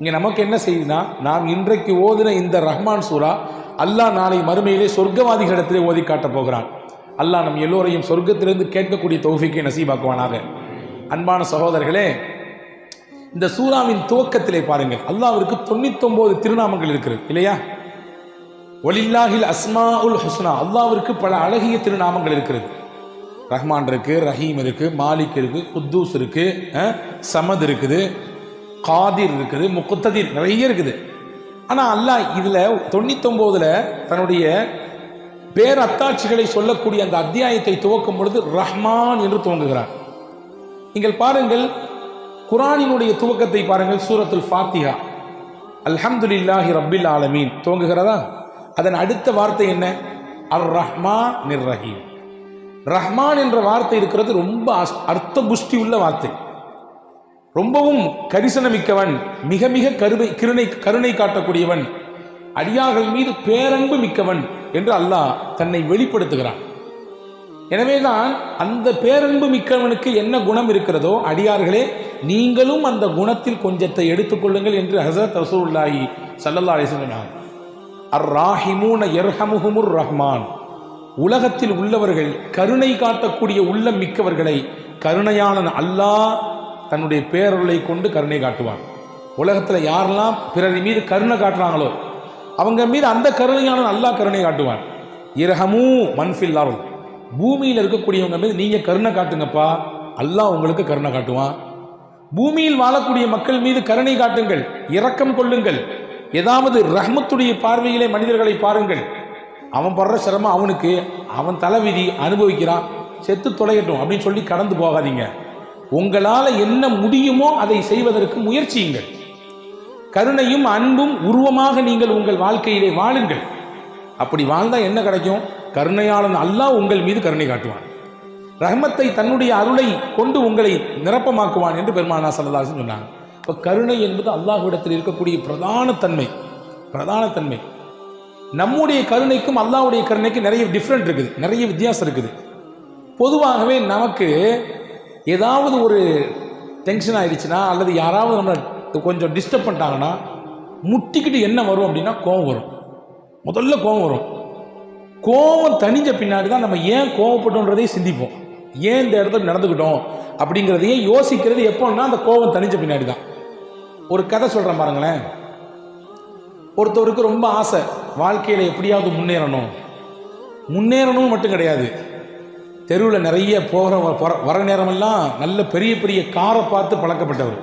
இங்கே நமக்கு என்ன செய்யுதுன்னா நாம் இன்றைக்கு ஓதின இந்த ரஹ்மான் சூரா அல்லாஹ் நாளை மறுமையிலே சொர்க்கவாதிகளிடத்திலே ஓதி காட்டப் போகிறான். அல்லாஹ் நம் எல்லோரையும் சொர்க்கத்திலிருந்து கேட்கக்கூடிய தௌஃபிக்கை நசீபாக்குவானாக. அன்பான சகோதரர்களே இந்த சூறாவின் துவக்கத்திலே பாருங்கள். அல்லாவிற்கு தொண்ணூத்தொன்பது திருநாமங்கள் இருக்கிறது இல்லையா? ஒலில்லாஹில் அஸ்மா உல் ஹுஸ்னா அல்லாவிற்கு பல அழகிய திருநாமங்கள் இருக்கிறது. ரஹ்மான் இருக்கு ரஹீம் இருக்கு மாலிக் இருக்கு குத்தூஸ் இருக்கு சமத் இருக்குது காதிர் இருக்குது முக்குத்ததிர் நிறைய இருக்குது. ஆனால் அல்லாஹ் இதில் தொண்ணூத்தொம்போதில் தன்னுடைய பேர் அத்தாட்சிகளை சொல்லக்கூடிய அந்த அத்தியாயத்தை துவக்கும் பொழுது ரஹ்மான் என்று துவங்குகிறார். நீங்கள் பாருங்கள் குரானினுடைய துவக்கத்தை பாருங்கள் சூரத்துல் ஃபாத்திஹா. அல்ஹம்துலில்லாஹி ரப்பில் ஆலமீன். துவங்குகிறதா? அதன் அடுத்த வார்த்தை என்ன? அர் ரஹ்மான் நிர் ரஹீம் ரஹ்மான் என்ற வார்த்தை இருக்கிறது ரொம்ப அஸ்- அர்த்த புஷ்டி உள்ள வார்த்தை. ரொம்பவும் கரிசனமிக்கவன் மிக மிக கருவை கிருணை கருணை காட்டக்கூடியவன். அடியார்கள் மீது பேரன்பு மிக்கவன் என்று அல்லாஹ் தன்னை வெளிப்படுத்துகிறான். எனவேதான் அந்த பேரன்பு மிக்கவனுக்கு என்ன குணம் இருக்கிறதோ அடியார்களே நீங்களும் அந்த குணத்தில் கொஞ்சத்தை எடுத்துக்கொள்ளுங்கள் என்று ஹசரத் ரசூல்லாஹி சல்லல்லா அலைஹி வஸல்லம் அர் ராஹிமூன யர்ஹமுஹுமுர் ரஹ்மான். உலகத்தில் உள்ளவர்கள் கருணை காட்டக்கூடிய உள்ளம் மிக்கவர்களை கருணையாளன் அல்லாஹ் தன்னுடைய பேரருளை கொண்டு கருணை காட்டுவான். உலகத்தில் யாரெல்லாம் பிறர் மீது கருணை காட்டுறாங்களோ அவங்க மீது அந்த கருணையான நல்லா கருணை காட்டுவான். இரஹமூ மன்ஃபில் பூமியில் இருக்கக்கூடியவங்க மீது நீங்கள் கருணை காட்டுங்கப்பா அல்லாஹ் உங்களுக்கு கருணை காட்டுவான். பூமியில் வாழக்கூடிய மக்கள் மீது கருணை காட்டுங்கள் இரக்கம் கொள்ளுங்கள். ஏதாவது ரஹ்மத்துடைய பார்வையிலே மனிதர்களை பாருங்கள். அவன் படுற சிரமம் அவனுக்கு அவன் தலைவிதி அனுபவிக்கிறான் செத்து தொலையட்டும் அப்படின்னு சொல்லி கடந்து போகாதீங்க. உங்களால் என்ன முடியுமோ அதை செய்வதற்கு முயற்சியுங்கள். கருணையும் அன்பும் உருவமாக நீங்கள் உங்கள் வாழ்க்கையிலே வாழுங்கள். அப்படி வாழ்ந்தால் என்ன கிடைக்கும்? கருணையாளன் அல்லாஹ் உங்கள் மீது கருணை காட்டுவான். ரஹ்மத்தை தன்னுடைய அருளை கொண்டு உங்களை நிரப்பமாக்குவான் என்று பெருமானா சல்லதாசன் சொன்னாங்க. இப்போ கருணை என்பது அல்லாஹ்விடத்தில் இருக்கக்கூடிய பிரதான தன்மை. பிரதான தன்மை. நம்முடைய கருணைக்கும் அல்லாஹுடைய கருணைக்கும் நிறைய டிஃப்ரெண்ட் இருக்குது. நிறைய வித்தியாசம் இருக்குது. பொதுவாகவே நமக்கு ஏதாவது ஒரு டென்ஷன் ஆயிடுச்சுன்னா அல்லது யாராவது நம்மளை கொஞ்சம் டிஸ்டர்ப் பண்ணிட்டாங்கன்னா முட்டிக்கிட்டு என்ன வரும் அப்படின்னா கோவம் வரும். முதல்ல கோவம் வரும். கோவம் தனிஞ்ச பின்னாடி தான் நம்ம ஏன் கோவப்பட்டோன்றதே சிந்திப்போம். ஏன் இந்த இடத்துல நடந்துக்கிட்டோம் அப்படிங்கிறதையே யோசிக்கிறது எப்போன்னா அந்த கோவம் தனிஞ்ச பின்னாடி தான். ஒரு கதை சொல்கிறேன் பாருங்களேன். ஒருத்தவருக்கு ரொம்ப ஆசை வாழ்க்கையில் எப்படியாவது முன்னேறணும். முன்னேறணும் மட்டும் கிடையாது. தெருவில் நிறைய போகிற வர வர நேரமெல்லாம் நல்ல பெரிய பெரிய காரை பார்த்து பழக்கப்பட்டவர்.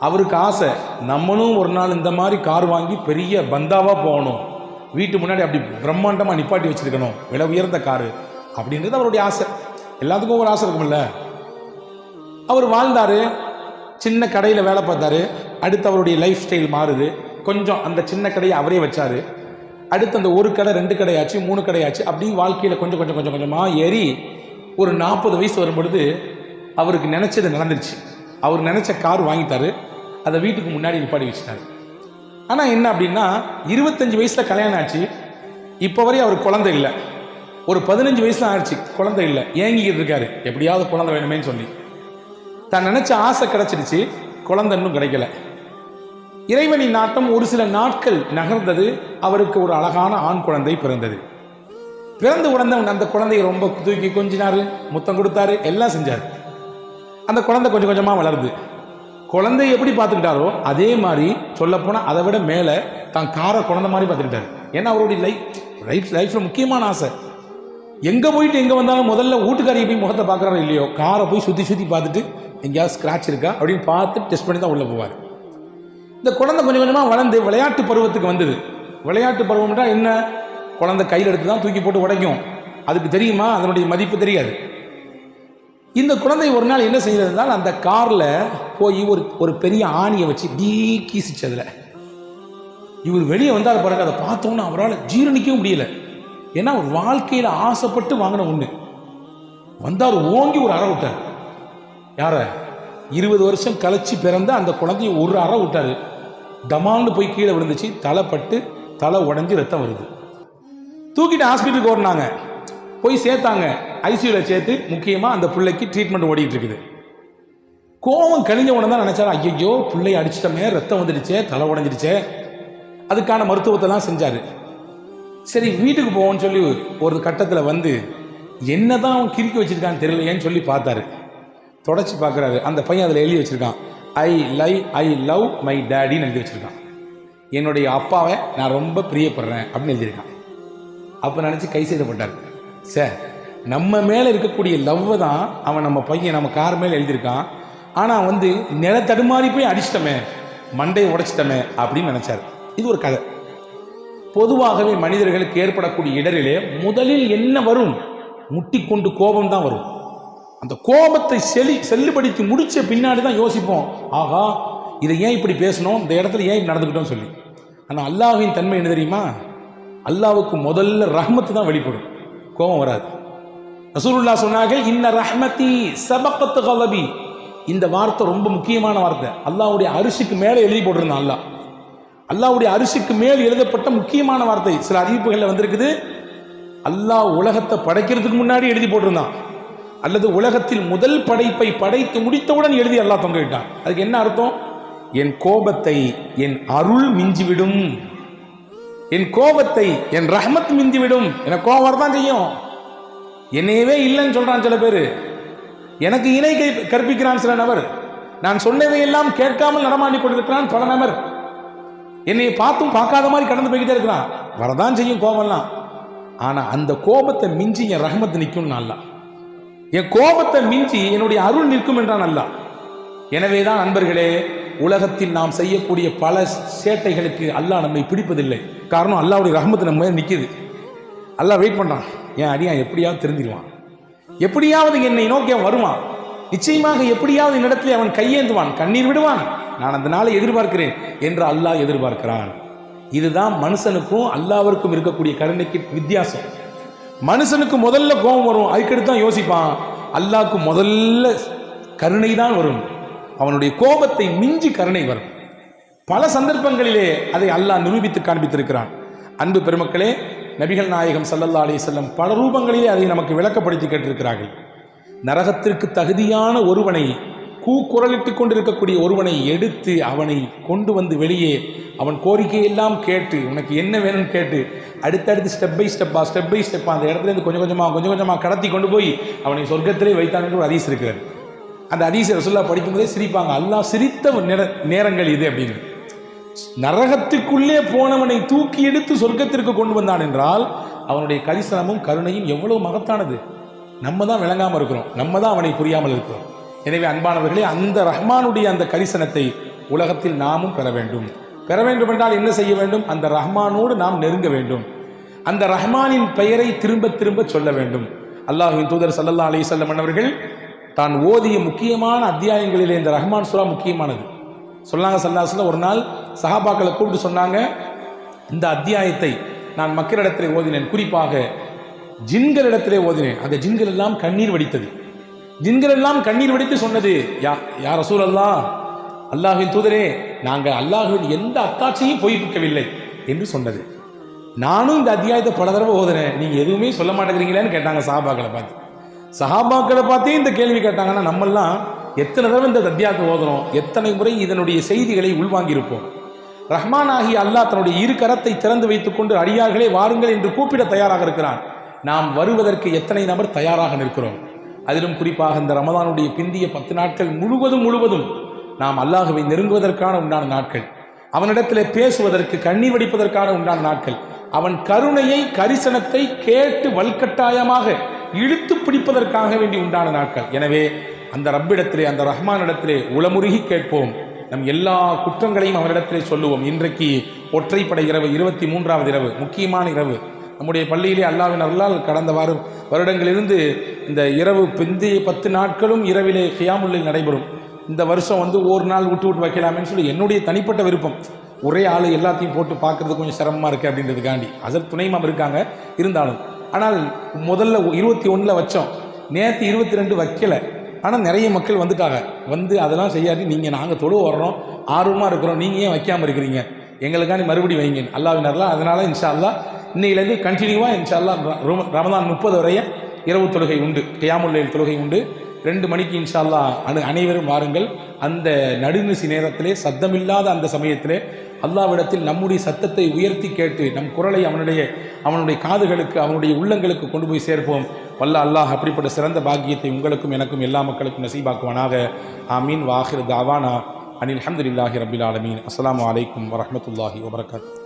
அவருக்கு ஆசை நம்மளும் ஒரு நாள் இந்த மாதிரி கார் வாங்கி பெரிய பந்தாவாக போகணும். வீட்டு முன்னாடி அப்படி பிரம்மாண்டமாக நிப்பாட்டி வச்சுருக்கணும். விலை உயர்ந்த காரு. அப்படின்றது அவருடைய ஆசை. எல்லாத்துக்கும் ஒரு ஆசை இருக்கும்ல. அவர் வாழ்ந்தார் சின்ன கடையில் வேலை பார்த்தாரு அடுத்து அவருடைய லைஃப் ஸ்டைல் மாறுது. கொஞ்சம் அந்த சின்ன கடையை அவரே வச்சார். அடுத்து அந்த ஒரு கடை ரெண்டு கடையாச்சு மூணு கடையாச்சு அப்படி வாழ்க்கையில் கொஞ்சம் கொஞ்சம் கொஞ்சம் கொஞ்சமாக ஏறி ஒரு நாற்பது வயசு வரும் பொழுது அவருக்கு நினச்சது நடந்துருச்சு. அவர் நினச்ச கார் வாங்கிட்டாரு. அதை வீட்டுக்கு முன்னாடி நிப்பாடி வச்சுட்டாரு. ஆனால் என்ன அப்படின்னா இருபத்தஞ்சி வயசில் கல்யாணம் ஆச்சு. இப்போ வரையும் அவர் குழந்தை இல்லை. ஒரு பதினஞ்சு வயசு ஆயிடுச்சு. குழந்தை இல்லை. ஏங்கிக்கிட்டு இருக்காரு. எப்படியாவது குழந்தை வேணுமேன்னு சொல்லி. தான் நினச்ச ஆசை கிடைச்சிடுச்சு. குழந்தை இன்னும் கிடைக்கல. இறைவனின் நாட்டம் ஒரு சில நாட்கள் நகர்ந்தது. அவருக்கு ஒரு அழகான ஆண் குழந்தை பிறந்தது. பிறந்த உடனே அந்த குழந்தையை ரொம்ப தூக்கி கொஞ்சினார் முத்தம் கொடுத்தாரு எல்லாம் செஞ்சார். அந்த குழந்தை கொஞ்சம் கொஞ்சமாக வளருது. குழந்தைய எப்படி பார்த்துக்கிட்டாரோ அதே மாதிரி சொல்லப்போனால் அதை விட மேலே தான் காரை குழந்தை மாதிரி பார்த்துக்கிட்டாரு. ஏன்னா அவருடைய லைஃப் லைஃப் லைஃப்பில் முக்கியமான ஆசை. எங்கே போயிட்டு எங்கே வந்தாலும் முதல்ல வீட்டுக்காரியை போய் முகத்தை பார்க்குறாரோ இல்லையோ காரை போய் சுற்றி சுற்றி பார்த்துட்டு எங்கேயாவது ஸ்க்ராட்ச் இருக்கா அப்படின்னு பார்த்து டெஸ்ட் பண்ணி தான் உள்ளே போவார். இந்த குழந்தை கொஞ்சம் கொஞ்சமாக வளர்ந்து விளையாட்டு பருவத்துக்கு வந்தது. விளையாட்டு பருவம்னா என்ன? குழந்தை கையில் எடுத்து தான் தூக்கி போட்டு உடைக்கும். அதுக்கு தெரியுமா? அதனுடைய மதிப்பு தெரியாது. இந்த குழந்தை ஒரு நாள் என்ன செய்ததுனால் அந்த காரில் போய் ஒரு ஒரு பெரிய ஆணியை வச்சு டீ கீசிச்சு அதில். இவர் வெளியே வந்தால் பாருங்க அதை பார்த்தோன்னே அவரால் ஜீரணிக்கவும் முடியல. ஏன்னா அவர் வாழ்க்கையில் ஆசைப்பட்டு வாங்கின ஒன்று வந்தார் ஓங்கி ஒரு அறை விட்டார். யார? இருபது வருஷம் கழிச்சு பிறந்த அந்த குழந்தைய ஒரு அறை விட்டாரு. டமால்னு போய் கீழே விழுந்துச்சு தலைப்பட்டு தலை உடஞ்சி ரத்தம் வருது. தூக்கிட்டு ஹாஸ்பிட்டலுக்கு ஓடினாங்க. போய் சேர்த்தாங்க. ஐசியூவில் சேர்த்து முக்கியமாக அந்த பிள்ளைக்கு ட்ரீட்மெண்ட் ஓடிட்டு இருக்குது. கோபம் கழிஞ்ச உடனே தான் நினச்சாரு. ஐயோ பிள்ளை அடிச்சிட்டமே ரத்தம் வந்துடுச்சே தலை உடஞ்சிடுச்சே. அதுக்கான மருத்துவத்தெல்லாம் செஞ்சார். சரி வீட்டுக்கு போவோம்னு சொல்லி ஒரு கட்டத்தில் வந்து என்ன தான் அவன் கிறுக்கி வச்சிருக்கான்னு தெரியலையேன்னு சொல்லி பார்த்தாரு. தொடச்சி பார்க்குறாரு. அந்த பையன் அதில் எழுதி வச்சுருக்கான். ஐ லை ஐ லவ் மை டேடின்னு எழுதி வச்சுருக்கான். என்னுடைய அப்பாவை நான் ரொம்ப பிரியப்படுறேன் அப்படின்னு எழுதியிருக்கான். அப்போ நினச்சி கை செய்தப்பட்டார் சார் நம்ம மேலே இருக்கக்கூடிய லவ்வை தான் அவன் நம்ம பையன் நம்ம கார் மேலே எழுதியிருக்கான். ஆனால் வந்து நில தடுமாறி போய் அடிச்சிட்டமே மண்டையை உடைச்சிட்டமே அப்படின்னு நினச்சார். இது ஒரு கதை. பொதுவாகவே மனிதர்களுக்கு ஏற்படக்கூடிய இடரிலே முதலில் என்ன வரும்? முட்டிக்கொண்டு கோபம் தான் வரும். அந்த கோபத்தை செலி செல்லுபடுத்தி முடித்த பின்னாடி தான் யோசிப்போம். ஆகா இதை ஏன் இப்படி பேசணும்? இந்த இடத்துல ஏன் இப்படி நடந்துக்கிட்டோம்னு சொல்லி. ஆனால் அல்லாஹின் தன்மை என்ன தெரியுமா? அல்லாவுக்கு முதல்ல ரஹ்மத்து தான் வெளிப்படும். கோபம் வராது. ரசூலுல்லா சொன்னார்கள் இன்ன ரஹ்மதி சபக்கத்து கலபி. இந்த வார்த்தை ரொம்ப முக்கியமான வார்த்தை. அல்லாவுடைய அரிசிக்கு மேலே எழுதி போட்டிருந்தான் அல்லாஹ். அல்லாவுடைய அரிசிக்கு மேல் எழுதப்பட்ட முக்கியமான வார்த்தை. சில அறிவிப்புகளில் வந்திருக்குது. அல்லாஹ் உலகத்தை படைக்கிறதுக்கு முன்னாடி எழுதி போட்டிருந்தான். அல்லது உலகத்தில் முதல் படைப்பை படைத்து முடித்தவுடன் எழுதி அல்லாஹ் தொங்கிட்டான் அதுக்கு என்ன அர்த்தம்? என் கோபத்தை என் அருள் மிஞ்சிவிடும். என் கோபத்தை என் ரஹமத் மிந்திவிடும். எனக்கு கோபம் தான் செய்யும். என்னையவே இல்லைன்னு சொல்றான் சில பேர். எனக்கு இணை கை- கற்பிக்கிறான் சில நபர். நான் சொன்னதையெல்லாம் கேட்காமல் நடமாடி கொண்டிருக்கிறான் பல நபர். என்னை பார்த்தும் பார்க்காத மாதிரி கடந்து போய்கிட்டே இருக்கிறான். வரதான் செய்யும் கோபம்லாம். ஆனா அந்த கோபத்தை மிஞ்சி என் ரஹமத்து நிற்கும் நல்லா என் கோபத்தை மிஞ்சி என்னுடைய அருள் நிற்கும் என்றான் அல்லா. எனவே தான் நண்பர்களே உலகத்தில் நாம் செய்யக்கூடிய பல சேட்டைகளுக்கு அல்லாஹ் நம்மை பிடிப்பதில்லை. காரணம் அல்லாவுடைய ரஹமத்து நம்ம நிற்கிது அல்லாஹ் வெயிட் பண்ணுறான் என் அடியான் எப்படியாவது தெரிஞ்சிருவான் எப்படியாவது என்னை நோக்கி அவன் வருவான். நிச்சயமாக எப்படியாவது என்னிடத்தில் அவன் கையேந்துவான். கண்ணீர் விடுவான். நான் அந்த நாளை எதிர்பார்க்கிறேன் என்று அல்லாஹ் எதிர்பார்க்கிறான். இதுதான் மனுஷனுக்கும் அல்லாவிற்கும் இருக்கக்கூடிய கருணைக்கு வித்தியாசம். மனுஷனுக்கு முதல்ல கோபம் வரும். அதுக்கடுத்து தான் யோசிப்பான். அல்லாவுக்கு முதல்ல கருணை தான் வரும். அவனுடைய கோபத்தை மிஞ்சி கருணை வரும். பல சந்தர்ப்பங்களிலே அதை அல்லாஹ் நிரூபித்து காண்பித்திருக்கிறான். அன்பு பெருமக்களே நபிகள் நாயகம் சல்லல்லா அலி செல்லம் பல ரூபங்களிலே அதை நமக்கு விளக்கப்படுத்தி கேட்டிருக்கிறார்கள். நரகத்திற்கு தகுதியான ஒருவனை கூக்குரலிட்டு கொண்டிருக்கக்கூடிய ஒருவனை எடுத்து அவனை கொண்டு வந்து வெளியே அவன் கோரிக்கையெல்லாம் கேட்டு உனக்கு என்ன வேணும்னு கேட்டு அடுத்தடுத்து ஸ்டெப் பை ஸ்டெப்பா ஸ்டெப் பை ஸ்டெப்பா அந்த இடத்துல இருந்து கொஞ்சம் கொஞ்சமாக கொஞ்சம் கொஞ்சமாக கடத்தி கொண்டு போய் அவனை சொர்க்கத்திலே வைத்தான் என்று ஒரு ஹதீஸ் அந்த ஹதீஸ் ரசுல்லா படிக்கும்போதே சிரிப்பாங்க. அல்லாஹ் சிரித்த நேர நேரங்கள் இது அப்படின்னு. நரகத்துக்குள்ளே போனவனை தூக்கி எடுத்து சொர்க்கத்திற்கு கொண்டு வந்தான் என்றால் அவனுடைய கரிசனமும் கருணையும் எவ்வளவு மகத்தானது. நம்ம தான் விளங்காமல் இருக்கிறோம். நம்ம தான் அவனை புரியாமல் இருக்கிறோம். எனவே அன்பானவர்களே அந்த ரஹ்மானுடைய அந்த கரிசனத்தை உலகத்தில் நாமும் பெற வேண்டும். பெற வேண்டும் என்றால் என்ன செய்ய வேண்டும்? அந்த ரஹ்மானோடு நாம் நெருங்க வேண்டும். அந்த ரஹ்மானின் பெயரை திரும்ப திரும்ப சொல்ல வேண்டும். அல்லாஹுவின் தூதர் சல்லல்லா அலி சொல்லம் அவர்கள் தான் ஓதிய முக்கியமான அத்தியாயங்களிலே இந்த ரஹ்மான் சூரா முக்கியமானது. சொன்னாங்க சல்லாஸ்ல ஒரு நாள் சஹாபாக்களை கூப்பிட்டு சொன்னாங்க இந்த அத்தியாயத்தை நான் மக்களிடத்திலே ஓதினேன். குறிப்பாக ஜின்களிடத்திலே ஓதினேன். அந்த ஜின்கள் எல்லாம் கண்ணீர் வடித்தது. ஜின்கள் எல்லாம் கண்ணீர் வடித்து சொன்னது யா யார் ரசூல் அல்லா அல்லாஹின் தூதரே நாங்கள் அல்லாஹின் எந்த அத்தாட்சியும் பொய்ப்பிக்கவில்லை என்று சொன்னது. நானும் இந்த அத்தியாயத்தை பல தடவை ஓதுனேன். நீங்கள் எதுவுமே சொல்ல மாட்டேங்கிறீங்களேன்னு கேட்டாங்க சஹாபாக்களை பார்த்து. சஹாபாக்களை பார்த்தே இந்த கேள்வி கேட்டாங்கன்னா நம்மெல்லாம் எத்தனை தடவை இந்த தத்தியாக்கு ஓதுறோம்? எத்தனை முறை இதனுடைய செய்திகளை உள்வாங்கியிருப்போம்? ரஹ்மான் ஆகிய அல்லாஹ் தன்னுடைய இரு கரத்தை திறந்து வைத்துக்கொண்டு அடியார்களே வாருங்கள் என்று கூப்பிட தயாராக இருக்கிறான். நாம் வருவதற்கு எத்தனை நபர் தயாராக நிற்கிறோம்? அதிலும் குறிப்பாக இந்த ரமதானுடைய பிந்திய பத்து நாட்கள் முழுவதும் முழுவதும் நாம் அல்லாஹுவை நெருங்குவதற்கான உண்டான நாட்கள். அவனிடத்திலே பேசுவதற்கு கண்ணி வடிப்பதற்கான உண்டான நாட்கள். அவன் கருணையை கரிசனத்தை கேட்டு வல்கட்டாயமாக இழுத்து பிடிப்பதற்காக வேண்டி உண்டான நாட்கள். எனவே அந்த ரப்பிடத்திலே அந்த ரஹ்மானிடத்திலே உளமுருகி கேட்போம். நம் எல்லா குற்றங்களையும் அவரிடத்திலே சொல்லுவோம். இன்றைக்கு ஒற்றைப்படை இரவு இருபத்தி மூன்றாவது இரவு முக்கியமான இரவு. நம்முடைய பள்ளியிலே அல்லாவின் அருளால் கடந்த வாரம் வருடங்களிலிருந்து இந்த இரவு பிந்தைய பத்து நாட்களும் இரவிலே கியாமுல்லில் நடைபெறும். இந்த வருஷம் வந்து ஒரு நாள் விட்டு விட்டு வைக்கலாமேன்னு சொல்லி என்னுடைய தனிப்பட்ட விருப்பம். ஒரே ஆள் எல்லாத்தையும் போட்டு பார்க்கறது கொஞ்சம் சிரமமாக இருக்குது அப்படின்றதுக்காண்டி. அதற்கு துணைமாம் இருக்காங்க. இருந்தாலும் ஆனால் முதல்ல இருபத்தி ஒன்றில் வச்சோம். நேற்று இருபத்தி ரெண்டு வைக்கல. ஆனால் நிறைய மக்கள் வந்துட்டாங்க. வந்து அதெல்லாம் செய்யாட்டி நீங்கள் நாங்கள் தொழு வர்றோம். ஆர்வமாக இருக்கிறோம். நீங்கள் ஏன் வைக்காமல் இருக்கிறீங்க? எங்களுக்காண்டி மறுபடி வைங்க. அல்லாவினர்லாம் அதனால் இன்ஷா அல்லா இன்னையிலேருந்து கண்டினியூவாக இன்ஷா ர- ரமதான் முப்பது வரைய இரவு தொழுகை உண்டு. கியாமுல்லையில் தொழுகை உண்டு. ரெண்டு மணிக்கு இன்ஷா அனு அனைவரும் வாருங்கள். அந்த நடுநிசி நேரத்திலே சத்தமில்லாத அந்த சமயத்திலே அல்லாவிடத்தில் நம்முடைய சத்தத்தை உயர்த்தி கேட்டு நம் குரலை அவனுடைய அவனுடைய காதுகளுக்கு அவனுடைய உள்ளங்களுக்கு கொண்டு போய் சேர்ப்போம். வல்ல அல்லாஹ் அப்படிப்பட்ட சிறந்த பாக்கியத்தை உங்களுக்கும் எனக்கும் எல்லா மக்களுக்கும் நசீபாக்குவானாக. ஆமீன். வாஹிர் தாவானா. அனில் அஹமதுல்லாஹி ரபில் ஆலமீன். அஸ்லாம் அலைக்கும் வரமத்துல்லாஹி வபரகாத்து